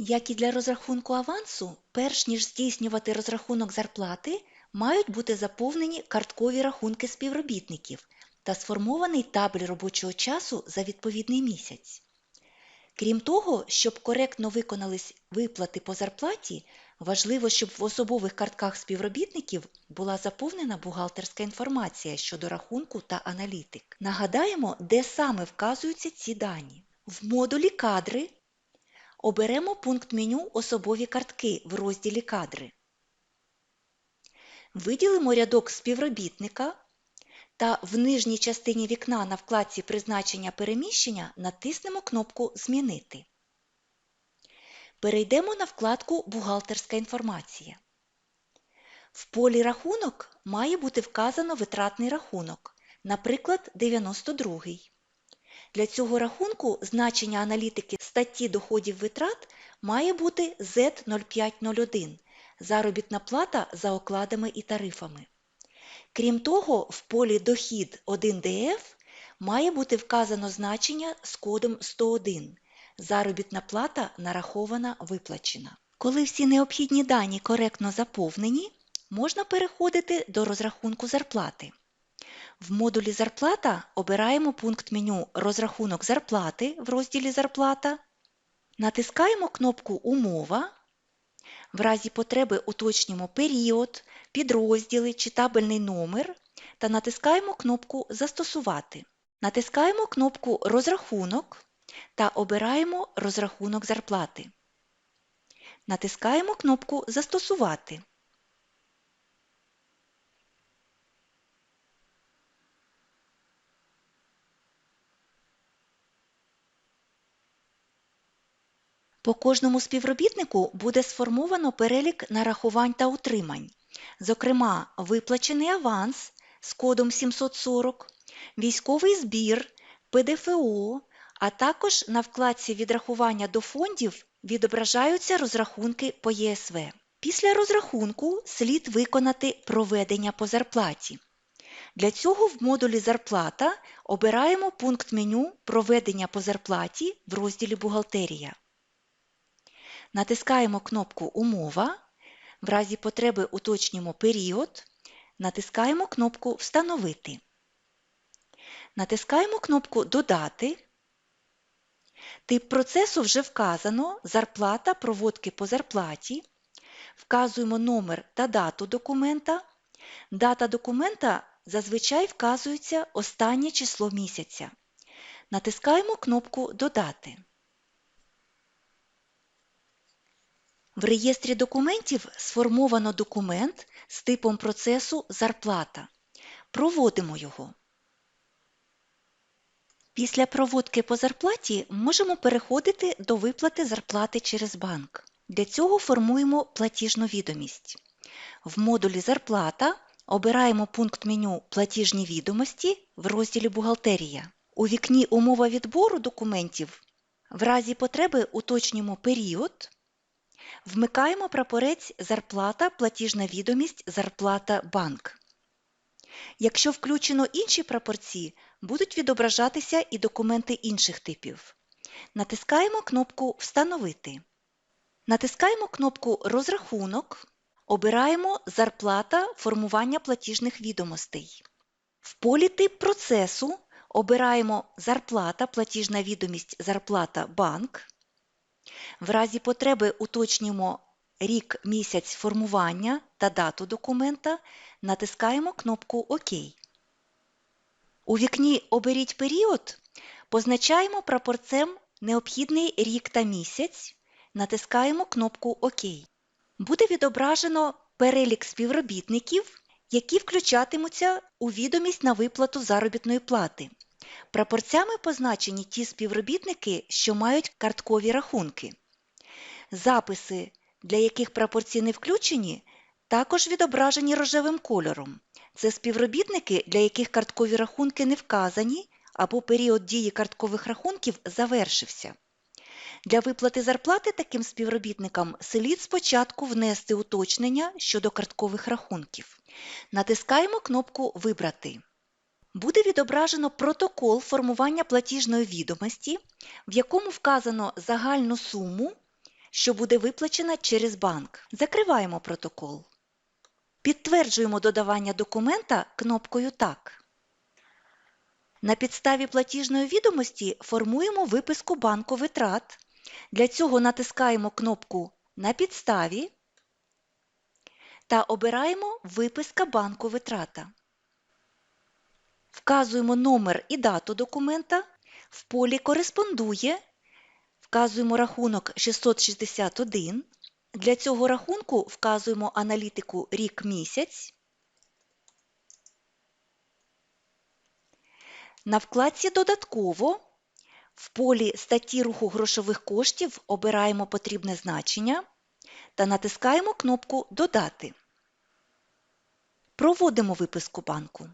Як і для розрахунку авансу, перш ніж здійснювати розрахунок зарплати, мають бути заповнені карткові рахунки співробітників та сформований табель робочого часу за відповідний місяць. Крім того, щоб коректно виконались виплати по зарплаті, важливо, щоб в особових картках співробітників була заповнена бухгалтерська інформація щодо рахунку та аналітик. Нагадаємо, де саме вказуються ці дані. В модулі Кадри оберемо пункт меню Особові картки в розділі Кадри. Виділимо рядок співробітника та в нижній частині вікна на вкладці Призначення переміщення натиснемо кнопку Змінити. Перейдемо на вкладку Бухгалтерська інформація. В полі Рахунок має бути вказано витратний рахунок, наприклад, 92. Для цього рахунку значення аналітики статті доходів витрат має бути Z0501 заробітна плата за окладами і тарифами. Крім того, в полі Дохід 1ДФ має бути вказано значення з кодом 101 заробітна плата нарахована виплачена. Коли всі необхідні дані коректно заповнені, можна переходити до розрахунку зарплати. В модулі Зарплата обираємо пункт меню Розрахунок зарплати в розділі Зарплата, натискаємо кнопку Умова. В разі потреби уточнюємо період, підрозділи чи табельний номер та натискаємо кнопку Застосувати. Натискаємо кнопку Розрахунок та обираємо Розрахунок зарплати. Натискаємо кнопку Застосувати. По кожному співробітнику буде сформовано перелік нарахувань та утримань, зокрема, виплачений аванс з кодом 740, військовий збір, ПДФО, а також на вкладці відрахування до фондів відображаються розрахунки по ЄСВ. Після розрахунку слід виконати проведення по зарплаті. Для цього в модулі Зарплата обираємо пункт меню Проведення по зарплаті в розділі Бухгалтерія. Натискаємо кнопку Умова. В разі потреби уточнюємо період. Натискаємо кнопку Встановити. Натискаємо кнопку Додати. Тип процесу вже вказано Зарплата проводки по зарплаті. Вказуємо номер та дату документа. Дата документа зазвичай вказується останнє число місяця. Натискаємо кнопку Додати. В реєстрі документів сформовано документ з типом процесу Зарплата. Проводимо його. Після проводки по зарплаті можемо переходити до виплати зарплати через банк. Для цього формуємо платіжну відомість. В модулі Зарплата обираємо пункт меню Платіжні відомості в розділі Бухгалтерія. У вікні Умова відбору документів в разі потреби уточнюємо період. Вмикаємо прапорець Зарплата, платіжна відомість, зарплата банк. Якщо включено інші прапорці, будуть відображатися і документи інших типів. Натискаємо кнопку Встановити. Натискаємо кнопку Розрахунок. Обираємо Зарплата формування платіжних відомостей. В полі Тип процесу обираємо Зарплата, платіжна відомість, зарплата банк. В разі потреби уточнюємо рік місяць формування та дату документа, натискаємо кнопку ОК. У вікні Оберіть період позначаємо прапорцем необхідний рік та місяць, натискаємо кнопку ОК. Буде відображено перелік співробітників, які включатимуться у відомість на виплату заробітної плати. Прапорцями позначені ті співробітники, що мають карткові рахунки. Записи, для яких прапорці не включені, також відображені рожевим кольором. Це співробітники, для яких карткові рахунки не вказані або період дії карткових рахунків завершився. Для виплати зарплати таким співробітникам слід спочатку внести уточнення щодо карткових рахунків. Натискаємо кнопку Вибрати. Буде відображено протокол формування платіжної відомості, в якому вказано загальну суму, що буде виплачена через банк. Закриваємо протокол. Підтверджуємо додавання документа кнопкою Так. На підставі платіжної відомості формуємо виписку банку витрат. Для цього натискаємо кнопку На підставі та обираємо Виписка банку витрата. Вказуємо номер і дату документа. В полі Кореспондує вказуємо рахунок 661. Для цього рахунку вказуємо аналітику рік-місяць. На вкладці Додатково в полі статті руху грошових коштів обираємо потрібне значення та натискаємо кнопку Додати. Проводимо виписку банку.